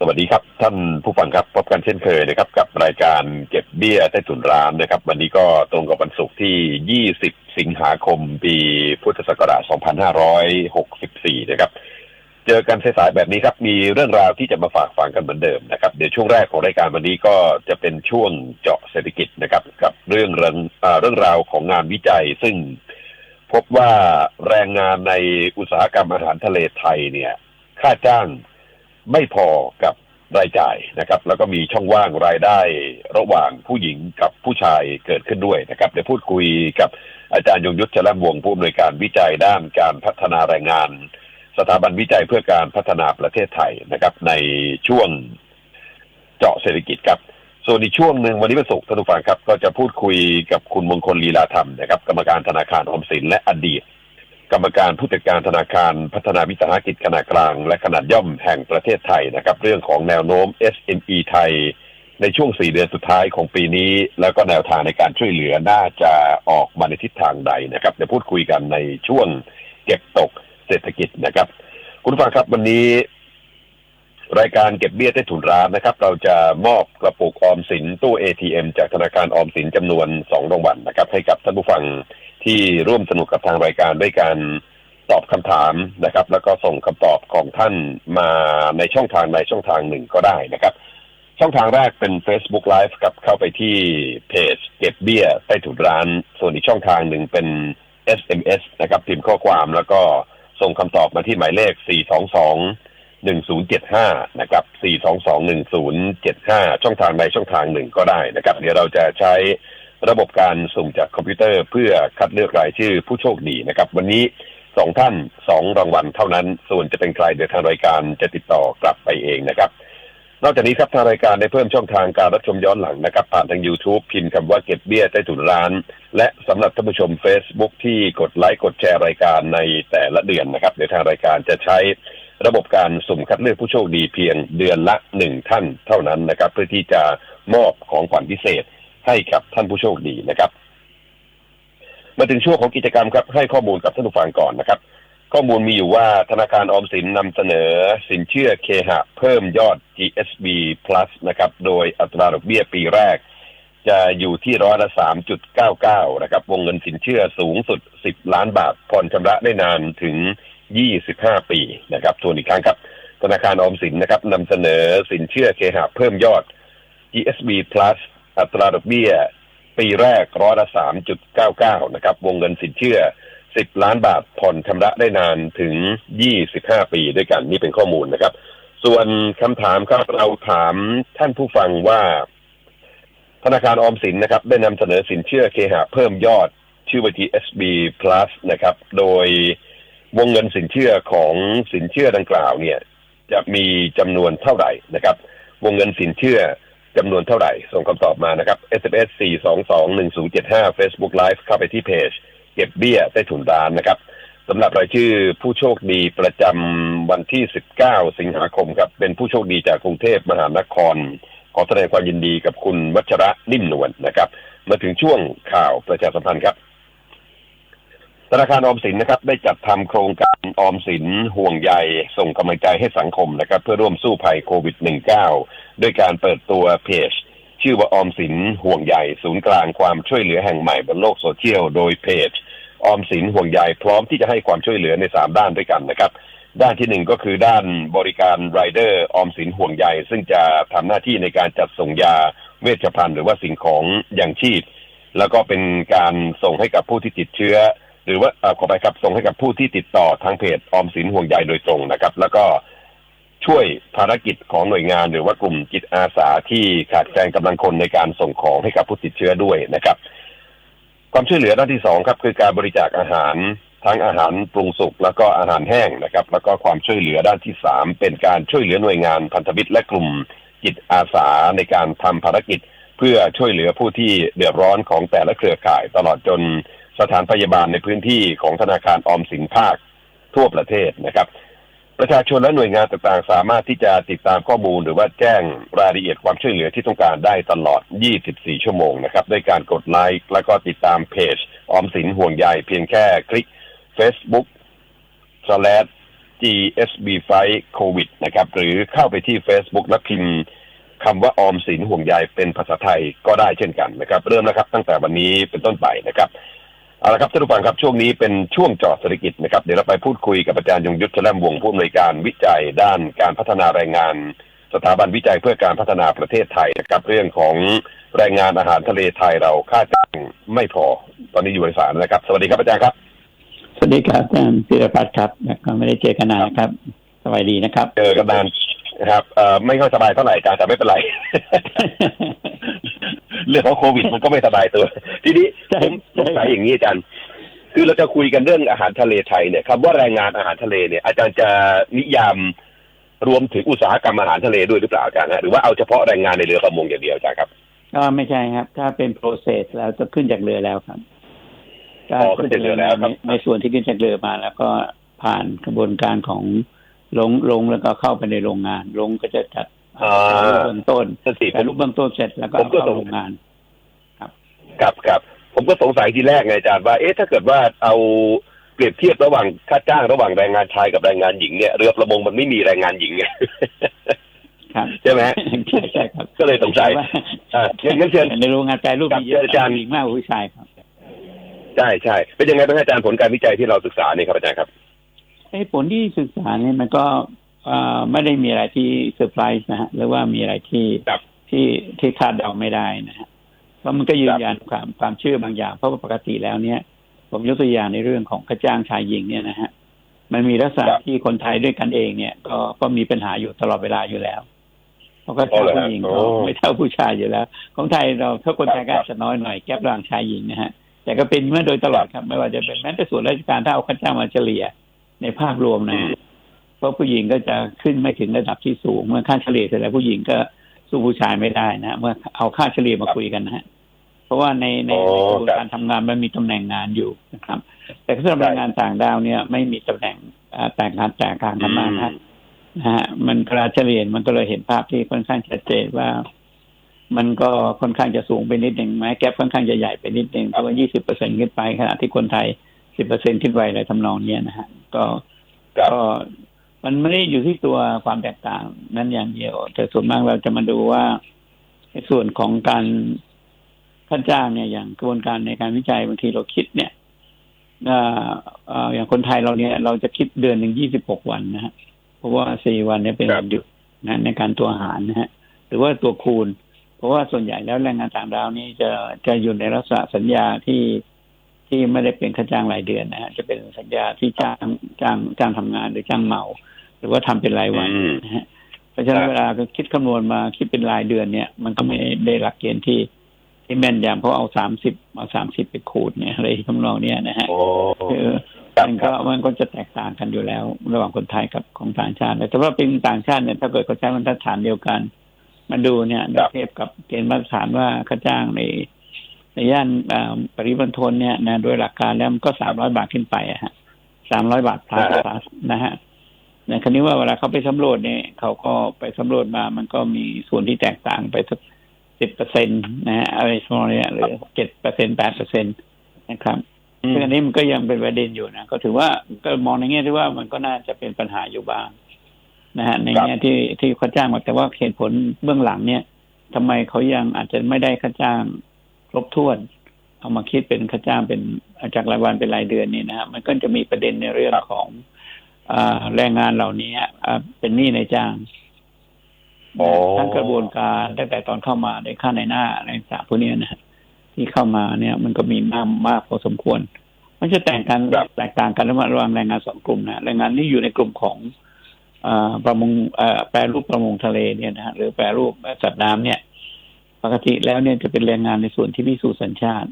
สวัสดีครับ ท่านผู้ฟังครับพบกันเช่นเคยนะครับ กับรายการเก็บเบี้ยใต้ถุนร้านนะครับ วันนี้ก็ตรงกับวันศุกร์ที่ 20 สิงหาคม ปีพุทธศักราช 2564 นะครับ เจอกันสายๆแบบนี้ครับ มีเรื่องราวที่จะมาฝากฟังกันเหมือนเดิมนะครับ เดี๋ยวช่วงแรกของรายการวันนี้ก็จะเป็นช่วงเจาะเศรษฐกิจนะครับ กับเรื่องเรื่องเรื่องราวของงานวิจัย ซึ่งพบว่าแรงงานในอุตสาหกรรมอาหารทะเลไทยเนี่ย ค่าจ้าง ไม่พอกับรายจ่ายนะครับ แล้วก็มีช่องว่างรายได้ระหว่างผู้หญิงกับผู้ชายเกิดขึ้นด้วยนะครับเดี๋ยวพูดคุยกับอาจารย์ยงยุทธชลวงผู้อำนวยการวิจัยด้านการพัฒนาแรงงาน สถาบันวิจัยเพื่อการพัฒนาประเทศไทยนะครับ ในช่วงเจาะเศรษฐกิจครับ ส่วนอีกช่วงหนึ่งวันนี้เป็นศุกร์ท่านผู้ฟังครับ ก็จะพูดคุยกับคุณมงคลลีลาธรรมนะครับ กรรมการธนาคารออมสินและอดีต กรรมการผู้จัดการธนาคารพัฒนาวิสาหกิจขนาดกลาง และขนาดย่อมแห่งประเทศไทยนะครับ เรื่องของแนวโน้ม SME ไทย ในช่วง 4 เดือนสุดท้ายของปีนี้ แล้วก็แนวทางในการช่วยเหลือน่าจะออกมาในทิศทางใดนะครับเดี๋ยวพูดคุยกันในช่วงเก็บตกเศรษฐกิจนะครับ คุณฟังครับวันนี้ รายการเก็บเบี้ยใต้ถุนร้านนะครับ เราจะมอบกระปุกออมสินตู้ ATM จากธนาคารออมสินจำนวน2รางวัลนะครับ ให้กับท่านผู้ฟังที่ร่วมสนุกกับทางรายการด้วยการตอบคำถามนะครับ แล้วก็ส่งคำตอบของท่านมาในช่องทางในช่องทางหนึ่งก็ได้นะครับ ช่องทางแรกเป็น Facebook Live ครับเข้าไปที่เพจเก็บเบี้ยใต้ถุนร้าน ส่วนอีกช่องทางหนึ่งเป็น SMS นะครับพิมพ์ข้อความแล้วก็ส่งคำตอบมาที่หมายเลข422 1075 นะครับ 4221075 ช่องทางใดช่องทางหนึ่งก็ได้นะครับ เดี๋ยวเราจะใช้ระบบการสุ่มจากคอมพิวเตอร์เพื่อคัดเลือกรายชื่อผู้โชคดีนะครับ วันนี้สองท่านสองรางวัลเท่านั้น ส่วนจะเป็นใครเดี๋ยวทางรายการจะติดต่อกลับไปเองนะครับ นอกจากนี้ครับทางรายการได้เพิ่มช่องทางการรับชมย้อนหลังนะครับ ผ่านทาง YouTube พิมพ์คำว่าเก็บเบี้ยใต้ถุนร้าน และสำหรับท่านผู้ชม Facebook ที่กดไลค์กดแชร์รายการในแต่ละเดือนนะครับ เดี๋ยวทางรายการจะใช้ ระบบการสุ่มคัดเลือกผู้โชคดีเพียงเดือนละหนึ่งท่านเท่านั้นนะครับ เพื่อที่จะมอบของขวัญพิเศษให้กับท่านผู้โชคดีนะครับ มาถึงช่วงของกิจกรรมครับ ให้ข้อมูลกับท่านผู้ฟังก่อนนะครับ ข้อมูลมีอยู่ว่าธนาคารออมสินนำเสนอสินเชื่อเคหะเพิ่มยอด GSB plus นะครับ โดยอัตราดอกเบี้ยปีแรก จะอยู่ที่ร้อยละสามจุดเก้าเก้านะครับ วงเงินสินเชื่อสูงสุดสิบล้านบาทผ่อนชำระได้นานถึง ยี่สิบห้าปีนะครับส่วนอีกครั้งครับ ธนาคารออมสินนะครับนำเสนอสินเชื่อเคหะเพิ่มยอด GSB plus อัตราดอกเบี้ย ปีแรกร้อยละสามจุดเก้าเก้านะครับ วงเงินสินเชื่อสิบล้านบาทผ่อนชำระได้นานถึงยี่สิบห้าปีด้วยกันนี่เป็นข้อมูลนะครับ ส่วนคำถามครับเราถามท่านผู้ฟังว่า ธนาคารออมสินนะครับ ได้นำเสนอสินเชื่อเคหะเพิ่มยอดชื่อว่า GSB plus นะครับ โดย วงเงินสินเชื่อของสินเชื่อดังกล่าวเนี่ย จะมีจำนวนเท่าไหร่นะครับ วงเงินสินเชื่อจำนวนเท่าไหร่ ส่งคำตอบมานะครับ SMS 4221075 Facebook Live เข้าไปที่เพจ เก็บเบี้ยใต้ถุนร้านนะครับสำหรับรายชื่อผู้โชคดีประจำวันที่ 19 สิงหาคมครับ เป็นผู้โชคดีจากกรุงเทพมหานคร ขอแสดงความยินดีกับคุณวัชระนิ่มนวลนะครับ มาถึงช่วงข่าวประชาสัมพันธ์ครับ ธนาคารออมสินนะครับ ได้จัดทำโครงการออมสินห่วงใยส่งกำลังใจให้สังคมนะครับ เพื่อร่วมสู้ภัยโควิด -19 ด้วยการเปิดตัวเพจ ชื่อว่าออมสินห่วงใยศูนย์กลางความช่วยเหลือแห่งใหม่บนโลกโซเชียลโดยเพจออมสินห่วงใยพร้อมที่จะให้ความช่วยเหลือในสามด้านด้วยกันนะครับ ด้านที่หนึ่งก็คือด้านบริการไรเดอร์ออมสินห่วงใยซึ่งจะทำหน้าที่ในการจัดส่งยาเวชภัณฑ์หรือว่าสิ่งของอย่างชีพ แล้วก็เป็นการส่งให้กับผู้ที่ติดเชื้อ หรือว่าขอไปครับส่งให้กับผู้ที่ติดต่อทางเพจออมสินห่วงใยโดยตรงนะครับ แล้วก็ช่วยภารกิจของหน่วยงาน หรือว่ากลุ่มจิตอาสาที่ขาดแคลนกำลังคนในการส่งของให้กับผู้ติดเชื้อด้วยนะครับ ความช่วยเหลือด้านที่สองครับ คือการบริจาคอาหารทั้งอาหารปรุงสุกแล้วก็อาหารแห้งนะครับ แล้วก็ความช่วยเหลือด้านที่สามเป็นการช่วยเหลือหน่วยงานพันธมิตรและกลุ่มจิตอาสาในการทำภารกิจ เพื่อช่วยเหลือผู้ที่เดือดร้อนของแต่ละเครือข่ายตลอดจน สถานพยาบาลในพื้นที่ของธนาคารออมสินภาคทั่วประเทศนะครับ ประชาชนและหน่วยงานต่างๆ สามารถที่จะติดตามข้อมูลหรือว่าแจ้งรายละเอียดความช่วยเหลือที่ต้องการได้ตลอด 24 ชั่วโมงนะครับด้วยการกดไลค์แล้วก็ติดตามเพจออมสินห่วงใยเพียงแค่คลิก Facebook slash GSB Fight COVID นะครับ หรือเข้าไปที่ Facebook และพิมพ์คำว่าออมสินห่วงใยเป็นภาษาไทยก็ได้เช่นกันนะครับ เริ่มแล้วครับตั้งแต่วันนี้เป็นต้นไปนะครับ เอาละครับท่านผู้ฟังครับช่วงนี้เป็นช่วงเจาะเศรษฐกิจนะครับเดี๋ยวเราไปพูดคุยกับอาจารย์ยงยุทธแชล่มวงศ์ผู้อำนวยการวิจัยด้านการพัฒนาแรงงาน สถาบันวิจัยเพื่อการพัฒนาประเทศไทยนะครับเรื่องของแรงงานอาหารทะเลไทยเราค่าจ้างไม่พอ ตอนนี้อยู่ในสายนะครับ สวัสดีครับอาจารย์ครับ สวัสดีครับอาจารย์พิรพัฒน์ครับก็ไม่ได้เจอกันนานนะครับสวัสดีนะครับ เจอกันนานนะครับเอ่อไม่ค่อยสบายเท่าไหร่อาจารย์แต่ไม่เป็นไร เรื่องของโควิดมันก็ไม่สบายตัว ทีนี้ใช่ผมสงสัยอย่างนี้อาจารย์คือเราจะคุยกันเรื่องอาหารทะเลไทยเนี่ยคำว่าแรงงานอาหารทะเลเนี่ย อาจารย์จะนิยามรวมถึงอุตสาหกรรมอาหารทะเลด้วยหรือเปล่าอาจารย์ฮะหรือว่าเอาเฉพาะแรงงานในเรือประมงอย่างเดียวอาจารย์ครับก็ไม่ใช่ครับ ถ้าเป็น process แล้วจะขึ้นจากเรือแล้วครับอ๋อขึ้นจากเรือแล้วครับในในส่วนที่ขึ้นจากเรือมา แล้วก็ผ่านกระบวนการของลงลงแล้วก็เข้าไปในโรงงานลงก็จะจัด อ่าถ่ายรูปเบื้องต้นนั่นสิผถ่ายมรูปเบื้องต้นเสร็จแล้วก็ผมก็เข้าสงโรงงาน ครับครับ ผมก็สงสัยทีแรกไงอาจารย์ว่าเอ๊ะถ้าเกิดว่าเอาเปรียบเทียบระหว่างค่าจ้างระหว่างแรงงานชายกับแรงงานหญิงเนี่ยเรือประมงมันไม่มีแรงงานหญิงไงครับใช่ไหมฮะใช่ใช่ครับ ก็เลยสงสัยว่าอ่างั้นเชิญในโรงงานแปรรูปครับมีเยอะอาจารย์ผู้หญิงมากกว่าผู้ชายครับใช่ใช่เป็นยังไงบ้างอาจารย์ผลการวิจัยที่เราศึกษาเนี่ยครับอาจารย์ครับไอ้ผลที่ศึกษาเนี่ยมันก็เอ่อ ไม่ได้มีอะไรที่เซอร์ไพรส์นะฮะหรือว่ามีอะไรที่ครับที่ที่คาดเดาไม่ได้นะฮะเพราะมันก็ยืนยันความความเชื่อบางอย่าง เพราะว่าปกติแล้วเนี่ย ผมยกตัวอย่างในเรื่องของข้าจ้างชายหญิงเนี่ยนะฮะมันมีลักษณะครับที่คนไทยด้วยกันเองเนี่ย ก็ก็มีปัญหาอยู่ตลอดเวลาอยู่แล้ว เพราะก็อ๋อเท่าเหรอผู้หญิงโอ้ก็ไม่เท่าผู้ชายอยู่แล้ว ของไทยเราถ้าคนไทยก็อาจจะน้อยหน่อยแก๊ประหว่างชายหญิงนะฮะแต่ก็เป็นมาโดยตลอดครับ ไม่ว่าจะเป็นแม้แต่ส่วนราชการถ้าเอาค่าจ้างมาเฉลี่ยในภาพรวมนะฮะเพ ราะผู้หญิงก็จะขึ้นไม่ถึงระดับที่สูง เมื่อค่าเฉลี่ยเสร็จแล้วผู้หญิงก็สู้ผู้ชายไม่ได้นะเมื่อเอาค่าเฉลี่ยมาคุยกันนะฮะเพราะว่าในในอ๋อในกระบวนครับการทำงานมันมีตำแหน่งงานอยู่นะครับ แต่สำหรับแรงงานต่างด้าวเนี่ยไม่มีตำแหน่งอ่าแตกงานแตกการทำงานนะนะฮะมันกระเฉลี่ยมันก็เลยเห็นภาพที่ค่อนข้างชัดเจนว่า มันก็ค่อนข้างจะสูงไปนิดหนึ่งแม้แก๊ปค่อนข้างจะใหญ่ไปนิดหนึ่งเพราะว่ายี่สิบเปอร์เซ็นขึ้นไปขณะที่คนไทยสิบเปอร์เซ็นขึ้นไปอะไรทำนองเนี้ยนะฮะก็ครับก็ มันไม่ได้อยู่ที่ตัวความแตกต่างนั้นอย่างเดียว แต่ส่วนมากเราจะมาดูว่าในส่วนของการค่าจ้างเนี่ยอย่างกระบวนการในการวิจัยบางทีเราคิดเนี่ยเอ่อเอ่ออย่างคนไทยเราเนี่ย เราจะคิดเดือนหนึ่งยี่สิบหกวันนะฮะเพราะว่าสี่วันเนี่ยเป็นครับวันหยุดนะในการตัวหารนะฮะหรือว่าตัวคูณ เพราะว่าส่วนใหญ่แล้วแรงงานต่างดาวนี่จะจะอยู่ในลักษณะสัญญาที่ ที่ไม่ได้เป็นค่าจ้างรายเดือนนะฮะจะเป็นสัญญาที่จ้างจ้างจ้างทำงานหรือจ้างเหมา หรือว่าทำเป็นรายวันอืมนะฮะเพราะฉะนั้คนรับเวลาคิดคำนวณมาคิดเป็นรายเดือนเนี่ย มันก็ไม่ได้หลักเกณฑ์ที่ที่แม่นยำเพราะเอาสามสิบเอาสามสิบไปคูณเนี่ยอะไรทำนองเนี้ยนะฮะโอ้คือครับมันก็มันก็จะแตกต่างกันอยู่แล้ว ระหว่างคนไทยกับของต่างชาติแต่ว่าเป็นต่างชาติเนี่ยถ้าเกิดเขาใช้บรรทัดฐานเดียวกัน มาดูเนี่ยครับเทียบกับเกณฑ์มาตรฐานว่าค่าจ้างใน ในย่านอ่าปริมณฑลเนี่ยนะโดยหลักการแล้วมันก็สามร้อยบาทขึ้นไปอะฮะสามร้อยบาทพลัสอ่าพลัสนะฮะในครั้นี้ว่าเวลาเขาไปสำรวจเนี่ยเขาก็ไปสำรวจมา มันก็มีส่วนที่แตกต่างไปสักสิบเปอร์เซ็นตนะฮะอะไรประมาณเนี้ยหรือเจ็ดเปอร์เซ็นแปดเปอร์เซ็นตนะครับอืมซึ่งอันนี้มันก็ยังเป็นประเด็นอยู่นะก็ถือว่าก็มองในแง่ที่ว่ามันก็น่าจะเป็นปัญหาอยู่บ้างนะฮะในครับแง่ที่ที่เขาจ้างมาแต่ว่าเหตุผลเบื้องหลังเนี่ยทำไมเขายังอาจจะไม่ได้ค่าจ้าง ครบถ้วน เอามาคิดเป็นค่าจ้างเป็นจากรายวันเป็นรายเดือนนี่นะฮะมันก็จะมีประเด็นในเรื่องของอาแรงงานเหล่านี้อ่าเป็นหนี้ในจ้างอ๋อทั้งกระบวนการตั้งแต่ตอนเข้ามาในค่าในหน้าในสามพวกเนี้ยนะฮะที่เข้ามาเนี่ย มันก็มีมากมากพอสมควร มันจะแตกกันครับแตกต่างกันระหว่างระหว่างแรงงานสองกลุ่มนะแรงงานที่อยู่ในกลุ่มของอาประมงเอ่อแปรรูปประมงทะเลเนี่ยนะฮะหรือแปรรูปสัตว์น้ำเนี่ย ปกติแล้วเนี่ยจะเป็นแรงงานในส่วนที่มีสูตรสัญชาติ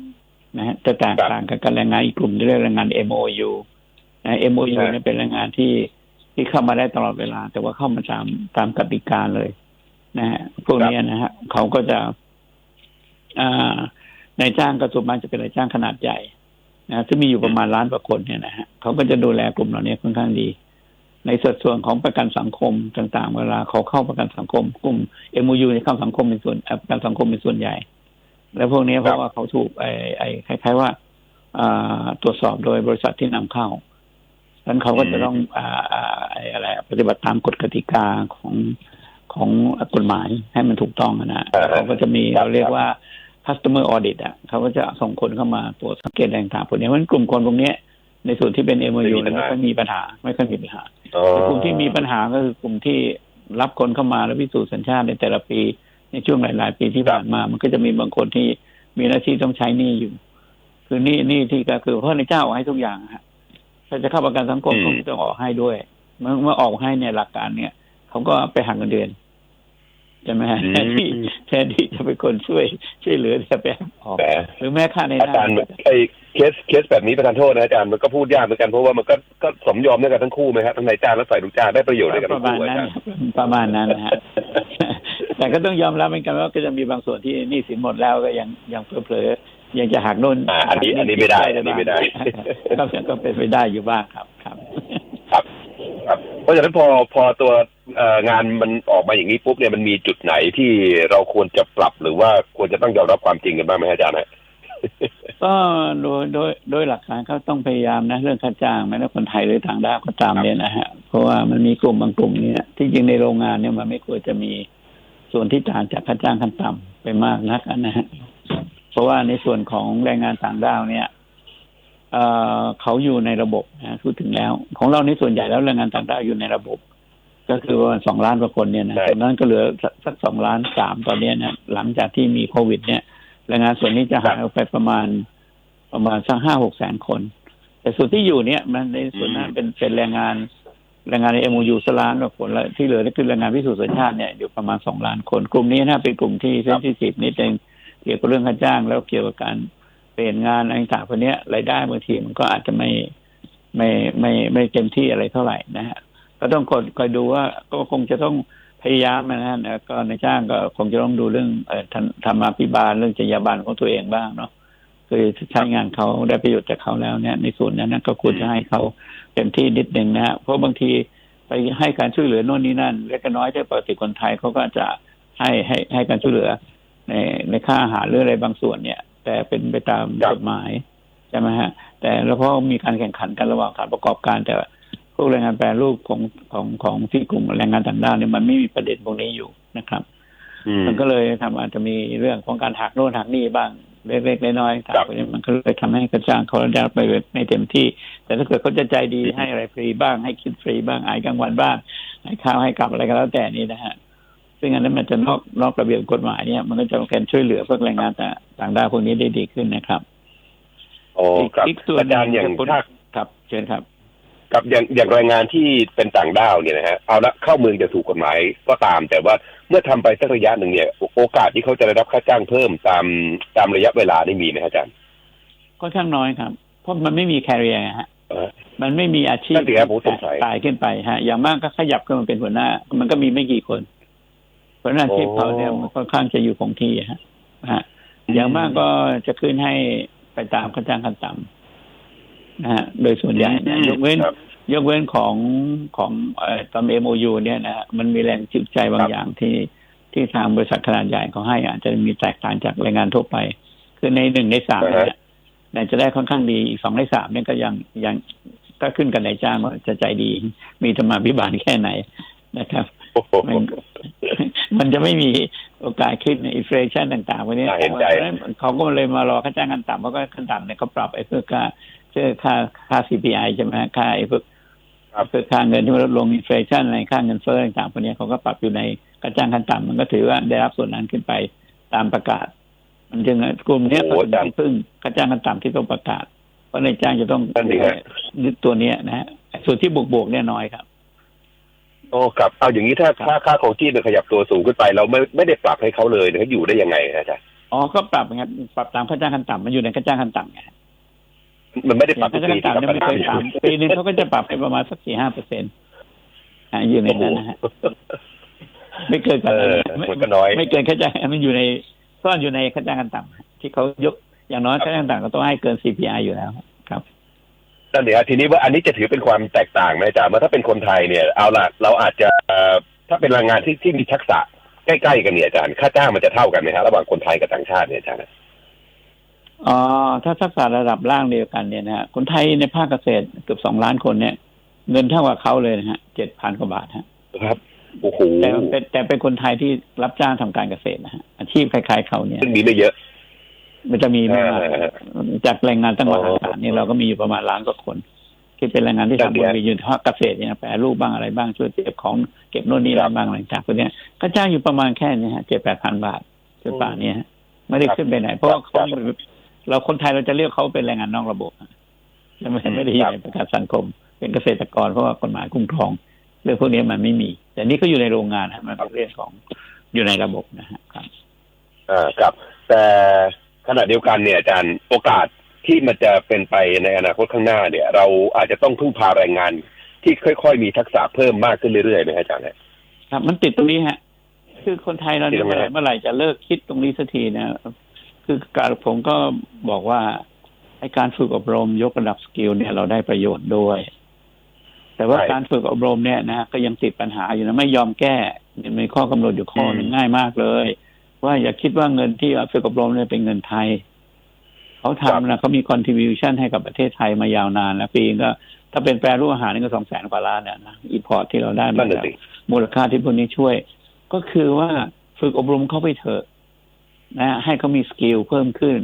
นะฮะจะแตกต่างกันกับแรงงานอีกกลุ่มที่เรียกแรงงาน MOU นะ MOU ครับเนี่ยเป็นแรงงานที่ที่เข้ามาได้ตลอดเวลา แต่ว่าเข้ามาตามตามกติกาเลย นะฮะพวกเนี้ยนะฮะเขาก็จะ อ่านายจ้างก็ส่วนมากจะเป็นนายจ้างขนาดใหญ่นะซึ่งมีอยู่ประมาณล้านกว่าคนเนี่ยนะฮะเขาก็จะดูแลกลุ่มเหล่านี้ค่อนข้างดี ในสัดส่วนของประกันสังคมต่างๆ เวลาเขาเข้าประกันสังคม กลุ่ม MOU เนี่ยเข้าสังคมเป็นส่วนเอ่อประกันสังคมเป็นส่วนใหญ่ แล้วพวกนี้เพราะว่าเขาถูกไอ้ไอ้คล้ายๆว่าอ่าตรวจสอบโดยบริษัทที่นำเข้าฉะนั้นเขาก็จะต้องอ่าอ่าไอ้อะไรปฏิบัติตามกฎกติกาของของกฎหมายให้มันถูกต้องอะนะอ่าฮะเขาก็จะมีครับเราเรียกว่า customer audit อะเขาก็จะส่งคนเข้ามาตรวจสังเกตแรงต่างๆพวกนี้เพราะฉะนั้นกลุ่มคนพวกเนี้ยในส่วนที่เป็น MOU ไม่มีปัญหาไม่ค่อยมีปัญหา ไม่ค่อยมีปัญหาอ๋อแต่ กลุ่มที่มีปัญหาก็คือกลุ่มที่รับคนเข้ามาแล้วพิสูจน์สัญชาติในแต่ละปีในช่วงหลาย ๆ ปีที่ผ่านมา มันก็จะมีบางคนที่มีหน้าที่ต้องใช้หนี้อยู่ คือหนี้หนี้ที่ก็คือเพราะในเจ้าเอาให้ทุกอย่างฮะถ้าจะเข้าประกันสังคมอืมเขาก็ต้องออกให้ด้วย เมื่อเมื่อออกให้เนี่ยหลักการเนี่ยเขาก็ไปหักเงินเดือน ใช่ไหมฮะแทนที่แทนที่จะเป็นคนช่วยช่วยเหลือจะไปหักออกแต่หรือแม้ค่าในหอาน้าจารย์ไอ้เคสเคสแบบนี้ประธานโทษนะอาจารย์มันก็พูดยากเหมือนกันเพราะว่ามันก็ก็สมยอมด้วยกันทั้งคู่ไหมครับทั้งนายจ้างและฝ่ายลูกจ้างได้ประโยชน์ด้วยกันปทั้ระงมาณคู่อานั้นจารย์ประมาณนั้นนะฮะแต่ก็ต้องยอมรับเหมือนกันว่าก็จะมีบางส่วนที่หนี้สินหมดแล้วก็ยังยังเผลอๆยังจะหักโน่นอ่าอันนี้หักอันนี้ไม่ได้อันนี้ไม่ได้ก็ก็เป็นไปได้อยู่บ้างครับครับ ครับเพราะฉะนั้นพอพอตัวงานมันออกมาอย่างนี้ปุ๊บเนี่ยมันมีจุดไหนที่เราควรจะปรับหรือว่าควรจะต้องยอมรับความจริงกันบ้างไหมอาจารย์ฮะก็โดยโดยโดยหลักการเขาต้องพยายามนะ เรื่องค่าจ้างแม้แต่คนไทยหรือต่างด้าวก็ตามเนี่ยนะฮะเพราะว่ามันมีกลุ่มบางกลุ่มเนี่ยที่จริงในโรงงานเนี่ยมันไม่ควรจะมีส่วนที่ต่างจากค่าจ้างขั้นต่ำไปมากนักนะฮะเพราะว่าในส่วนของแรงงานต่างด้าวเนี่ย เอ่อเขาอยู่ในระบบนะพูดถึงแล้ว ของเราในส่วนใหญ่แล้วแรงงานต่างด้าวอยู่ในระบบ ก็คือว่าสองล้านกว่าคนเนี่ยนะใช่ตอนนั้นก็เหลือสักสักสองล้านสามตอนเนี้ยนะหลังจากที่มีโควิด เนี่ยแรงงานส่วนนี้จะหายออกไปประมาณประมาณสักห้าหกแสนคน แต่ส่วนที่อยู่เนี่ย มันในส่วนนั้นเป็นเป็นแรงงานแรงงานในเอ็มยูสล้านกว่าคนแล้วที่เหลือนี่คือแรงงานพิสูจน์สัญชาติเนี่ยอยู่ประมาณสองล้านคน กลุ่มนี้นะเป็นกลุ่มที่เซนซิทีฟนิดนึงเกี่ยวกับเรื่องค่าจ้างแล้วเกี่ยวกับการ เปลี่ยนงานอะไรต่างๆพวกนี้รายได้บางทีมันก็อาจจะไม่ไม่ไม่ไม่เต็มที่อะไรเท่าไหร่นะฮะก็ต้องคอยคอยดูว่าก็คงจะต้องพยายามนะฮะก็ในจ้างก็คงจะต้องดูเรื่องเออธรรธรรมาภิบาลเรื่องจรรยาบรรณของตัวเองบ้างเนาะคือใช้งานเขาได้ประโยชน์จากเขาแล้วเนี่ย ในส่วนนั้นก็ควรจะให้เขาเต็มที่นิดหนึ่งนะฮะเพราะบางทีไปให้การช่วยเหลือโน่นนี่นั่นเล็กน้อยที่ปกติคนไทยเขาก็จะให้ให้ให้การช่วยเหลือ ในในค่าอาหารหรืออะไรบางส่วนเนี่ย แต่เป็นไปตามครับกฎหมายใช่ไหมฮะ แต่แล้วเพราะมีการแข่งขันกันระหว่างการประกอบการแต่พวกแรงงานแปรรูปของของของที่กลุ่มแรงงานต่างด้าวเนี่ยมันไม่มีประเด็นพวกนี้อยู่นะครับอืมมันก็เลยทำอาจจะมีเรื่องของการหักโน่นหักนี่บ้างเล็กๆน้อยๆครัต่างบๆเนี่ยมันก็เลยทำให้กระจ้างเขาได้รับไปไม่เต็มที่ แต่ถ้าเกิดเขาจะใจดีอืมให้อะไรฟรีบ้างให้คิดฟรีบ้างอายกลางวันบ้างให้ข้าวให้กลับอะไรก็แล้วแต่นี่นะฮะ ซึ่งอันนั้นมันจะนอกนอกระเบียบกฎหมายเนี่ย มันก็จะเป็นช่วยเหลือพวกแรงงานต่างด้าวพวกนี้ได้ดีขึ้นนะครับโอ้ครับอีกส่วนอาจารย์อย่างหนึ่งถ้าครับ เชิญครับกับอย่างอย่างแรงงานที่เป็นต่างด้าวเนี่ยนะฮะเอาละเข้าเมืองจะถูกกฎหมายก็ตาม แต่ว่าเมื่อทำไปสักระยะหนึ่งเนี่ยโอโอกาสที่เขาจะได้รับค่าจ้างเพิ่มตามตามระยะเวลานี่มีไหมครับอาจารย์ก็ช่างน้อยครับ เพราะมันไม่มีแคริเอร์ฮะเออมันไม่มีอาชีพนั่นสิครับผมสงสัยตายขึ้นไปฮะ อย่างมากก็ขยับขึ้นมาเป็นหัวหน้า มันก็มีไม่กี่คน หัวหน้าอาชีพเขาเนี่ยมันค่อนข้างจะอยู่คงที่ฮะฮะอย่างมากก็จะขึ้นให้ไปตามค่าจ้างขั้นต่ำนะฮะโดยส่วนใหญ่เนี่ยยกเว้นครับยกเว้นของของเอ่อตามเอ็มโอยูเนี่ยนะฮะมันมีแรงจูงใจบางครับอย่างที่ที่ทางบริษัทขนาดใหญ่เขาให้อาจจะมีแตกต่างจากแรงงานทั่วไป คือในหนึ่งในสามอ่าฮะเนี่ยเนี่ยจะได้ค่อนข้างดีอีกสองในสามเนี่ยก็ยังยังก็ขึ้นกันในายจ้างว่าจะใจดี มีธรรมาภิบาลแค่ไหนนะครับโอ้โห มันมันจะไม่มีโอกาสขึ้นอินฟลชันต่างๆพวกนี้น่าเห็นใจพราะฉะนั้นเขาก็เลยมารอค่าจ้างขั้นต่ำเพราะก็ขั้นต่ำเนี่ยเขาปรับไอ้เพื่อค่าเชื่อค่าค่า CPI ใช่ไหมค่าไอ้พวกครับเพื่อค่าเงินที่มันลดลงอินฟลชันอะไรค่าเงินเฟ้อต่างๆพวกนี้เขาก็ปรับอยู่ในค่าจ้างขั้นต่ำมันก็ถือว่าได้รับส่วนนั้นขึ้นไปตามประกาศ มันจึงกลุ่มเนี้ยโอ้ก็โหต้องพึ่งค่าจ้างขั้นต่ำที่ต้องประกาศเพราะในายจ้างจะต้องนั่นสิฮะยึดตัวเนี้ยนะฮะส่วนที่บวกๆเนี่ยน้อยครับ โอ้ครับเอาอย่างนี้ถ้าครับค่าค่าของที่มันขยับตัวสูงขึ้นไป เราไม่ไม่ได้ปรับให้เขาเลยเขาอยู่ได้ยังไงอาจารย์อ๋อก็ปรับไงปรับตามค่าจ้างขั้นต่ำมันอยู่ในค่าจ้างขั้นต่ำไงมันไม่ได้อปรัย่าบงทุค่ากจ้างปีขั้นที่ต่ำเนี่ยไม่เคยปรับปีนึงเขาก็จะปรับให้ประมาณสักสี่ห้าเปอร์เซ็นต์อยู่ในโอ้โหนั้นนะฮะไม่เกินกันเออไม่มันก็น้อยไม่เกินค่าจ้างมันอยู่ในซ่อนอยู่ในค่าจ้างขั้นต่ำที่เขายกอย่างน้อยค่าจ้างขั้นต่ำก็ต้องให้เกิน CPI อยู่แล้วครับ นั่นเดี๋ยวทีนี้ว่าอันนี้จะถือเป็นความแตกต่างไหมอาจารย์ว่าถ้าเป็นคนไทยเนี่ยเอาล่ะเราอาจจะเอ่อถ้าเป็นแรงงานที่ที่มีทักษะใกล้ๆกันเนี่ยอาจารย์ค่าจ้างมันจะเท่ากันไหมฮะระหว่างคนไทยกับต่างชาติเนี่ยอาจารย์อ๋อถ้าทักษะระดับล่างเดียวกันเนี่ยนะฮะคนไทยในภาคเกษตรเกือบสองล้านคนเนี่ยเงินเท่ากับเขาเลยนะฮะเจ็ดพันกว่าบาทฮะครับโอ้โหแต่เป็นแต่เป็นคนไทยที่รับจ้างทำการเกษตรนะฮะอาชีพคล้ายๆเขาเนี่ยซึ่งมีไม่เยอะ มันจะมีไม่มากเออจากแรงงานตั้งมหาศาลอ๋อเนี่ยเราก็มีอยู่ประมาณล้านกว่าคนที่เป็นแรงงานที่นั่นทำดิบนฮะวิยืนเพาะเกษตรเนี่ยแปรรูปบ้างอะไรบ้างช่วยเก็บของเก็บโน่นนี่อะไรบ้างอะไรต่างๆพวกเนี้ยก็จ้างอยู่ประมาณแค่เนี้ฮะเจ็ดแปดพันบาทจนป่านเนี้ยฮะไม่ได้ขึ้นไปไหน เพราะว่าเขาเราคนไทยเราจะเรียกเขาเป็นแรงงานนอกระบบฮะจะไม่ไม่ได้อยู่ในประกันสังคม เป็นเกษตรกรเพราะว่ากฎหมายคุ้มครองเรื่องพวกนี้มันไม่มี แต่นี่ก็อยู่ในโรงงานฮะมันเป็นเรื่องของอยู่ในระบบนะฮะครับอ่าครับแต่ ขณะเดียวกันเนี่ยอาจารย์โอกาสที่มันจะเป็นไปในอนาคตข้างหน้าเนี่ย เราอาจจะต้องพึ่งพาแรงงาน ที่ค่อยๆมีทักษะเพิ่มมากขึ้นเรื่อยๆไหมอาจารย์เนี่ยครับ มันติดตรงนี้ฮะ คือคนไทยเราเนี่ยติดตรงเมื่อไหนไหร่เมื่อไหร่จะเลิกคิดตรงนี้สักทีนะคือการผมก็บอกว่าไอการฝึกอบรมยกระดับสกิลเนี่ยเราได้ประโยชน์ด้วย แต่ว่าการฝึกอบรมเนี่ยนะก็ยังติดปัญหาอยู่นะไม่ยอมแก้มันมีข้อกำหนดอยู่ข้อหนึ่งง่ายมากเลย ว่าอย่าคิดว่าเงินที่เอาฝึกอบรมเนี่ยเป็นเงินไทย เขาทำนะเขามี contribution ให้กับประเทศไทยมายาวนานแล้วปีก็ ถ้าเป็นแปรรูปอาหารนี่ก็สองแสนกว่าล้านเนี่ยนะอีพอร์ตที่เราได้นั่มานน่ะจากสิมูลค่าที่พวกนี้ช่วย ก็คือว่าฝึกอบรมเข้าไปเถอะนะ ให้เขามีสกิลเพิ่มขึ้น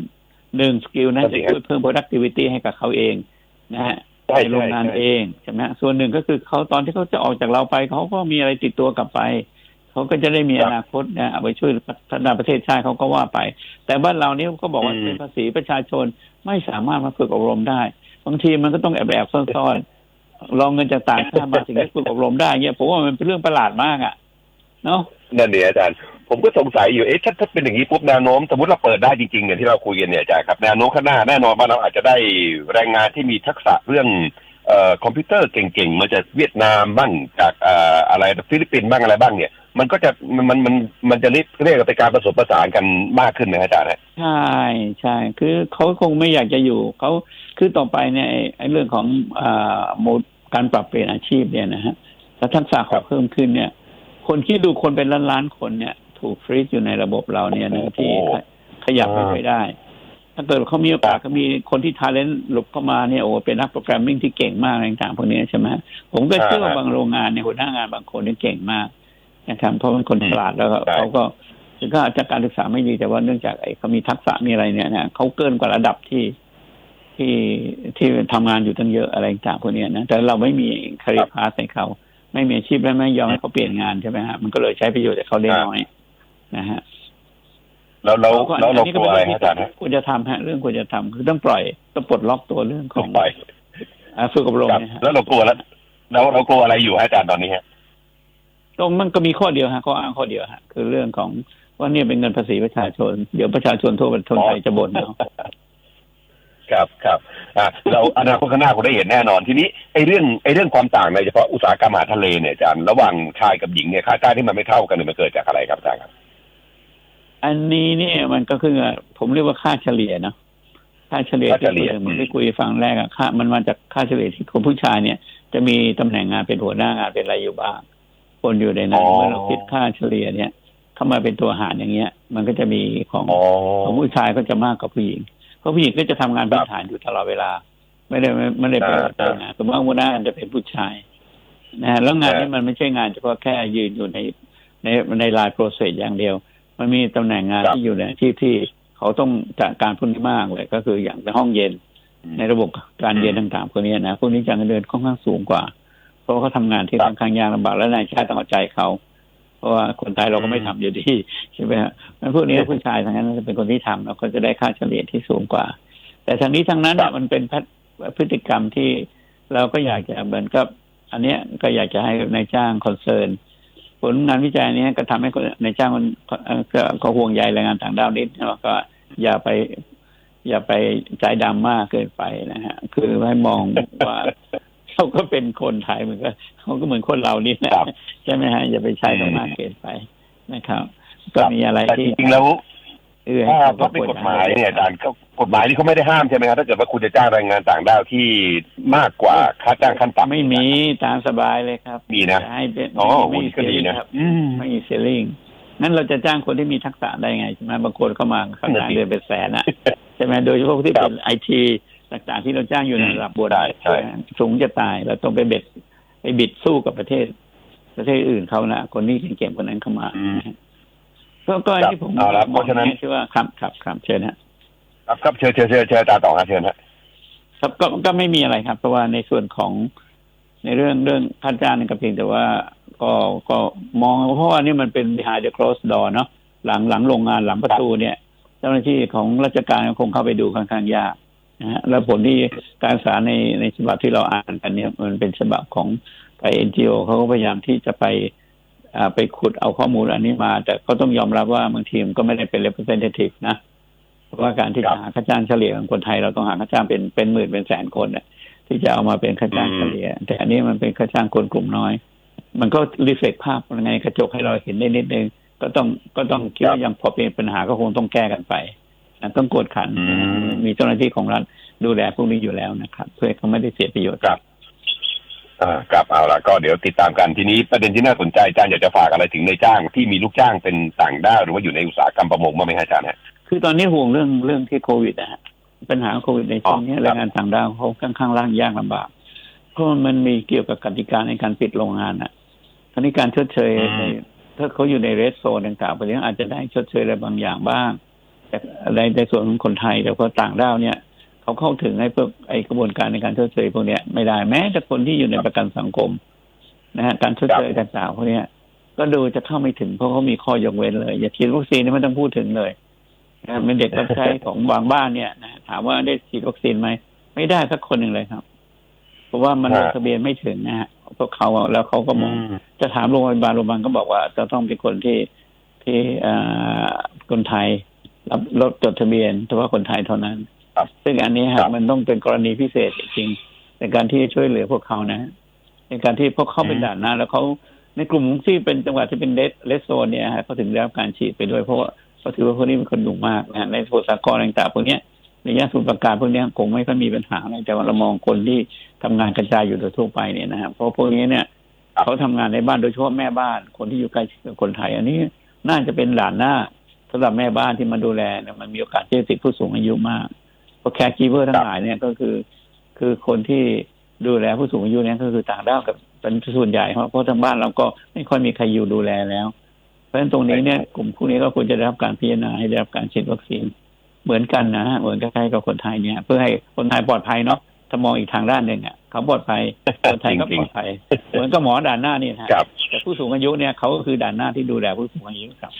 หนึ่งสกิลนั้นนั่นสิจะครับช่วยเพิ่ม productivity ให้กับเขาเองนะฮะใช่ในโรงงานใช่เองใช่ไหมฮะส่วนหนึ่งก็คือเขาตอนที่เขาจะออกจากเราไปเขาก็มีอะไรติดตัวกลับไป เขาก็จะได้มีครัอบนาคตนะเอาไปช่วยพัฒนาประเทศชาติเขาก็ว่าไป แต่บ้านเราเนี่ยก็บอกว่าอืมเป็นภาษีประชาชนไม่สามารถมาฝึกอบรมได้ บางทีมันก็ต้องแอบแอบๆซ่อนๆรองเงินจากต่างชาติมาถึงจะฝึกอบรมได้เนี่ยผมว่ามันเป็นเรื่องประหลาดมากอะเนาะนั่นเนี่ยอาจารย์ผมก็สงสัยอยู่ เอ๊ะถ้าถ้าเป็นอย่างนี้ปุ๊บแนวโน้มสมมติเราเปิดได้จริงๆเนี่ยที่เราคุยกันเนี่ยอาจารย์ครับแนวโน้มข้างหน้าแน่นอนว่าเราอาจจะได้แรงงานที่มีทักษะเรื่องเอ่อคอมพิวเตอร์เก่งๆมาจากเวียดนามบ้างจากเอ่ออะไรฟิลิปปินส์บ้างอะไรบ้างเนี่ย มันก็จะมันมันมันมันจะเรียกเรียกว่าเป็นการผสมผสานกันมากขึ้นนะอาจารย์ฮะใช่ใช่คือเขาคงไม่อยากจะอยู่เขาคือต่อไปเนี่ยไอ้ไอ้เรื่องของอ่าโหมดการปรับเปลี่ยนอาชีพเนี่ยนะฮะแล้วทักษะเขาเพิ่มขึ้นเนี่ย คนที่ดูคนเป็นล้านล้านๆคนเนี่ย ถูกฟรีซอยู่ในระบบเราเนี่ยนะที่ขยับไม่ค่อยได้ ถ้าเกิดเขามีโอกาสเขามีคนที่ทาเลนต์หลบเข้ามาเนี่ยโอ้เป็นนักโปรแกรมมิ่งที่เก่งมากอะไรต่างๆพวกนี้ใช่ไหมผมก็เชื่อว่าบางโรงงานเนี่ยหัวหน้างานบางคนนี่เก่งมาก นะครับเพราะเป็นคนฉลาดแล้วก็เขาก็ถึงก็อาจจะการศึกษาไม่ดีแต่ว่าเนื่องจากไอ้เขามีทักษะมีอะไรเนี่ยนะเขาเกินกว่าระดับที่ที่ที่ทำงานอยู่ตั้งเยอะอะไรต่างๆพวกเนี้ยนะแต่เราไม่มีคาริพาสให้เขา ไม่มีอาชีพและไม่ยอมให้เขาเปลี่ยนงานใช่ไหมฮะมันก็เลยใช้ประโยชน์จากเขาได้น้อยนะฮะแล้วแล้วก็แล้วเราอันนี้กก็ลัวเป็นอะไรเรื่องที่ฮะอาจารย์ฮะควรจะทำฮะเรื่องควรจะทำคือต้องปล่อยต้องปลดล็อกตัวเรื่องของปล่อยอ่าฝึกอบรมครับเนี่ยฮะแล้วเรากลัวแล้วแล้วเรากลัวอะไรอยู่ฮะอาจารย์ตอนนี้ฮะ ตรงมันก็มีข้อเดียวฮะข้ออ้างข้อเดียวฮะคือเรื่องของว่าเนี่ยเป็นเงินภาษีประชาชน เดี๋ยวประชาชนทั่วประเทศไทยจะบ่นเอาครับครับอะเราอนาคตข้างหน้าคงได้เห็นแน่นอนทีนี้ไอ้เรื่องไอ้เรื่องความต่างในเฉพาะอุตสาหกรรมอาหารทะเลเนี่ยอาจารย์ระหว่างชายกับหญิงเนี่ยค่าจ้างที่มันไม่เท่ากันเนี่ยมันเกิดจากอะไรครับอาจารย์ครับอันนี้เนี่ยมันก็คือผมเรียกว่าค่าเฉลี่ยเนาะค่าเฉลี่ยค่าเฉที่ลี่ยเหมือนที่คุยฟังแรกอะค่ามันมาจากค่าเฉลี่ยที่คนผู้ชายเนี่ย จะมีตำแหน่งงานเป็นหัวหน้างานเป็นอะไรอยู่บ้าง คนอยู่ในนั้นอ๋อเมื่อเราคิดค่าเฉลี่ยเนี่ย เข้ามาเป็นตัวหารอย่างเงี้ย มันก็จะมีของอ๋อของผู้ชายก็จะมากกว่าผู้หญิง เพราะผู้หญิงก็จะทำงานพื้นฐานอยู่ตลอดเวลา ไม่ได้ไม่ไม่ได้เป็นอ่าอ่างานสมมติว่าหัวหน้างานจะเป็นผู้ชายนะฮะแล้วงานอ่านี้มันไม่ใช่งานเฉพาะแค่ยืนอยู่ในในในลายโปรเซสอย่างเดียว มันมีตำแหน่งงานครับที่อยู่ในที่ที่เขาต้องจัดการพวกนี้มากเลย ก็คืออย่างในห้องเย็น ในระบบการเรียนต่างๆพวกนี้นะพวกนี้จะเงินเดือนค่อนข้างสูงกว่า เพราะว่าเขาทำงานที่ครับค่อนข้างยากลำบากและนายชาติต้องเอาใจเขา เพราะว่าคนไทยเราก็ไม่อืมทำอยู่ดีใช่ไหมฮะงั้นพวกนี้ผู้ชายทั้งนั้นจะเป็นคนที่ทำแล้วก็จะได้ค่าเฉลี่ยที่สูงกว่า แต่ทางนี้ทางนั้นครัน่ะบมันเป็นพัฒพฤติกรรมที่เราก็อยากจะเหมือนกับ อันเนี้ยก็อยากจะให้นายจ้างคอนเซิร์นผลงานวิจัยเนี้ยก็ทำให้คนนายจ้างมันเอ่อก็ก็ห่วงใยแรงงานต่างด้าวนิดแล้วก็อย่าไป อย่าไปใจดำมากเกินไปนะฮะ คือให้มองว่า เขาก็เป็นคนไทยเหมือนกันเขาก็เหมือนคนเรานี่นะครับใช่ไหมฮะอย่าไปใช้เขามากเกินไปนะครับ ก็มีอะไรแต่จที่ริงๆแล้วเอื้อถ้าให้ถ้าเป็นกฎหมายเนี่ยอาจารย์ก็กฎหมายนี่เขาไม่ได้ห้ามใช่ไหมครับถ้าเกิดว่าคุณจะจ้างแรงงานต่างด้าวที่มากกว่าค่าจ้างขั้นต่ำไม่มีตามสบายเลยครับมีนะจให้เป็นอ๋อไม่มีก็ดีนะครับอืมไม่มีเซลลิงงั้นเราจะจ้างคนที่มีทักษะได้ไงใช่ไหมบางคนเข้ามาทำงานนั่นสิเดือนเป็นแสนอะใช่ไหมโดยเฉพาะที่ครัเป็บนไอที ต่างๆที่เราจ้างอยู่ในระดับบนใช่ใช่สูงจะตายเราต้องไปเบ็ดไปบิดสู้กับประเทศ ประเทศอื่นเขานะคนนี้เก่งๆคนนั้นเข้ามาอืมนะฮะก็ก็อันที่ผมเอาละมเพองราะฉะนั้นที่ว่าครับครับครับเชิญฮะครับครับเชิญเชิญเชิญเชิญอาจารย์ต่อครับเชิญฮะครับก็ก็ไม่มีอะไรครับ เพราะว่าในส่วนของในเรื่องเรื่องท่านอาจารย์ก็เพียงแต่ว่าก็ก็มองเพราะว่านี่มันเป็น behind the closed door เนาะหลังหลังโรงงานหลังประตูเนี่ย เจ้าหน้าที่ของราชการคงเข้าไปดูค่อนข้างยาก นะฮะแล้วผลที่การสารในในฉบับที่เราอ่านกันเนี่ยมันเป็นฉบับของไอเอ็นจีโอเขาก็พยายามที่จะไปอ่าไปขุดเอาข้อมูลอันนี้มา แต่ก็ต้องยอมรับว่าบางทีมก็ไม่ได้เป็น representative นะเพราะว่าการที่จะหาค่าจ้างเฉลี่ยของคนไทยเราต้องหาค่าจ้างเป็นเป็นหมื่นเป็นแสนคนน่ะที่จะเอามาเป็นค่าจ้างเฉลี่ย แต่อันนี้มันเป็นค่าจ้างคนกลุ่มน้อย มันก็รีเฟกภาพในกระจกให้เราเห็นได้นิดนึงก็ต้องก็ต้องคิดว่ายังพอเป็นปัญหาก็คงต้องแก้กันไป ต้องกดขันอืมมีเจ้าหน้าที่ของรัฐดูแลพวกนี้อยู่แล้วนะครับเพื่อให้เขาไม่ได้เสียประโยชน์ครับอ่าครับเอาละก็เดี๋ยวติดตามกันทีนี้ประเด็นที่น่าสนใจอาจารย์อยากจะฝากอะไรถึงในายจ้างที่มีลูกจ้างเป็นต่างด้าวหรือว่าอยู่ในอุตสาหกรรมประมงบ้างไหมฮะอาจารย์ฮะคือตอนนี้ห่วงเรื่องเรื่องที่โควิดนะฮะปัญหาโควิดในช่วงนี้อ๋อครับแรงงานต่างด้าวเขาค่อนข้างล่างยากลำบาก เพราะมันมีเกี่ยวกับกติกาในการปิดโรงงานอะทีนี้การชดเชยในถ้าเขาอยู่ในเรสโซนต่างๆไปนี้อาจจะได้ชดเชยอะไรบางอย่างบ้าง แต่ในในส่วนของคนไทยแต่พอต่างด้าวเนี่ยเขาเข้าถึงไอ้พวกไอ้กระบวนการในการชดเชยพวกเนี้ยไม่ได้แม้แต่คนที่อยู่ในประกันสังคมนะฮะการชดเชยต่างๆพวกเนี้ยก็ดูจะเข้าไม่ถึงเพราะเขามีข้อยกเว้นเลย อย่าฉีดวัคซีนนี่ไม่ต้องพูดถึงเลยนะเป็นเด็กรับใช้ของบางบ้านเนี่ยนะถามว่าได้ฉีดวัคซีนไหมไม่ได้สักคนหนึ่งเลยครับ เพราะว่ามันลงฮะทะเบียนไม่ถึงนะฮะพวกเขาอะแล้วเขาก็มองจะถามโรงพยาบาลโรงพยาบาลก็บอกว่าจะต้องเป็นคนที่ที่เอ่อคนไทย รับรถจดทะเบียนเฉพาะคนไทยเท่านั้นครับซึ่งอันนี้ครัฮะบ มันต้องเป็นกรณีพิเศษจริงๆในการที่จะช่วยเหลือพวกเขานะ ในการที่พวกเขาเป็นอืมด่านหน้า แล้วเขาในกลุ่มที่เป็นจังหวัดที่เป็นเลสเลสโซนเนี่ยฮะเขาถึงได้รับการฉีดไปด้วยเพราะว่าเขาถือว่าพวกนี้เป็นคนดุมากนะฮะในสมุทรสาครต่างๆพวกเนี้ยในย่านสมุทรปราการพวกเนี้ยคงไม่ค่อยมีปัญหาอะไรแต่ว่าเรามองคนที่ทำงานกระจายอยู่โดยทั่วไปเนี่ยนะครับเพราะพวกนี้เนี่ยครับเขาทำงานในบ้านโดยเฉพาะแม่บ้านคนที่อยู่ใกล้ชิดกับคนไทย อันนี้น่าจะเป็นด่านหน้า สำหรับแม่บ้านที่มาดูแลเนี่ยมันมีโอกาสที่จะติดผู้สูงอายุมากเพราะแคร์กีเวอร์ทั้งหลายเนี่ยก็คือ คือคนที่ดูแลผู้สูงอายุเนี่ยก็คือต่างด้าวกับเป็นส่วนใหญ่เพราะเพราะทางบ้านเราก็ไม่ค่อยมีใครอยู่ดูแลแล้ว เพราะฉะนั้นตรงนี้เนี่ยกลุ่มพวกนี้ก็ควรจะได้รับการพิจารณาให้ได้รับการฉีดวัคซีนเหมือนกันนะฮะเหมือนกับใครกับคนไทยเนี่ย เพื่อให้คนไทยปลอดภัยเนาะถ้ามองอีกทางด้านหนึ่งอะเขาปลอดภัยคนไทยก็ปลอดภัยเหมือนกับหมอด่านหน้านี่นะฮะครับแต่ผู้สูงอายุเนี่ยเขาก็คือด่านหน้าที่ดูแลผู้สูงอายุครับ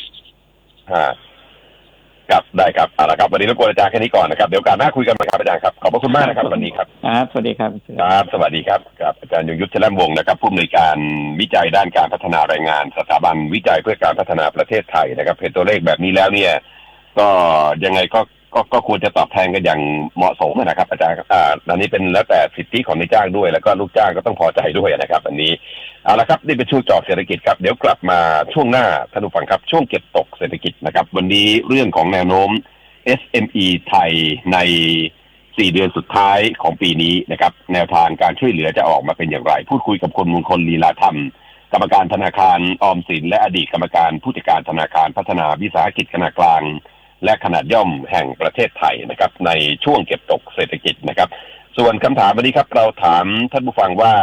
ฮะครับได้ครับเอาละครับวันนี้รบกวนอาจารย์แค่นี้ก่อนนะครับเดี๋ยวโอการหน้าคุยกันใหม่ครับอาจารย์ครับขอบพระคุณมากนะครับวันนี้ครับครับสวัสดีครับครับสวัสดีครับครับอาจารย์ยงยุทธเฉลิมวงศ์นะครับผู้อำนวยการวิจัยด้านการพัฒนาแรงงาน สถาบันวิจัยเพื่อการพัฒนาประเทศไทยนะครับเห็นตัวเลขแบบนี้แล้วเนี่ย ก็ยังไงก็ ก็ก็ควรจะตอบแทนกันอย่างเหมาะสมนะครับ อาจารย์อ่าอันนี้เป็นแล้วแต่สิทธิของนายจ้างด้วย แล้วก็ลูกจ้างก็ต้องพอใจด้วยนะครับ อันนี้เอาละครับนี่เป็นช่วงจอบเศรษฐกิจครับเดี๋ยวกลับมาช่วงหน้าท่านผู้ฟังครับ ช่วงเก็บตกเศรษฐกิจนะครับ วันนี้เรื่องของแนวโน้ม SME ไทยใน 4 เดือนสุดท้ายของปีนี้นะครับ แนวทางการช่วยเหลือจะออกมาเป็นอย่างไร พูดคุยกับคนมงคลลีลาธรรม กรรมการธนาคารออมสิน และอดีตกรรมการผู้จัดการธนาคารพัฒนาวิสาหกิจขนาดกลาง และขนาดย่อมแห่งประเทศไทยนะครับ ในช่วงเก็บตกเศรษฐกิจนะครับ ส่วนคำถามวันนี้ครับเราถามท่านผู้ฟังว่า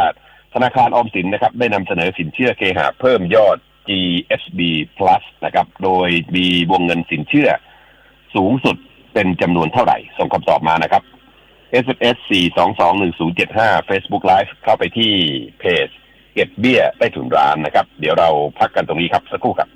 ธนาคารออมสินนะครับ ได้นำเสนอสินเชื่อเคหะเพิ่มยอด GSB Plus นะครับ โดยมีวงเงินสินเชื่อ สูงสุดเป็นจำนวนเท่าไหร่ ส่งคำตอบมานะครับ SMS 4221075 Facebook Live เข้าไปที่เพจ เก็บเบี้ยใต้ถุนร้านนะครับ เดี๋ยวเราพักกันตรงนี้ครับ สักครู่ครับ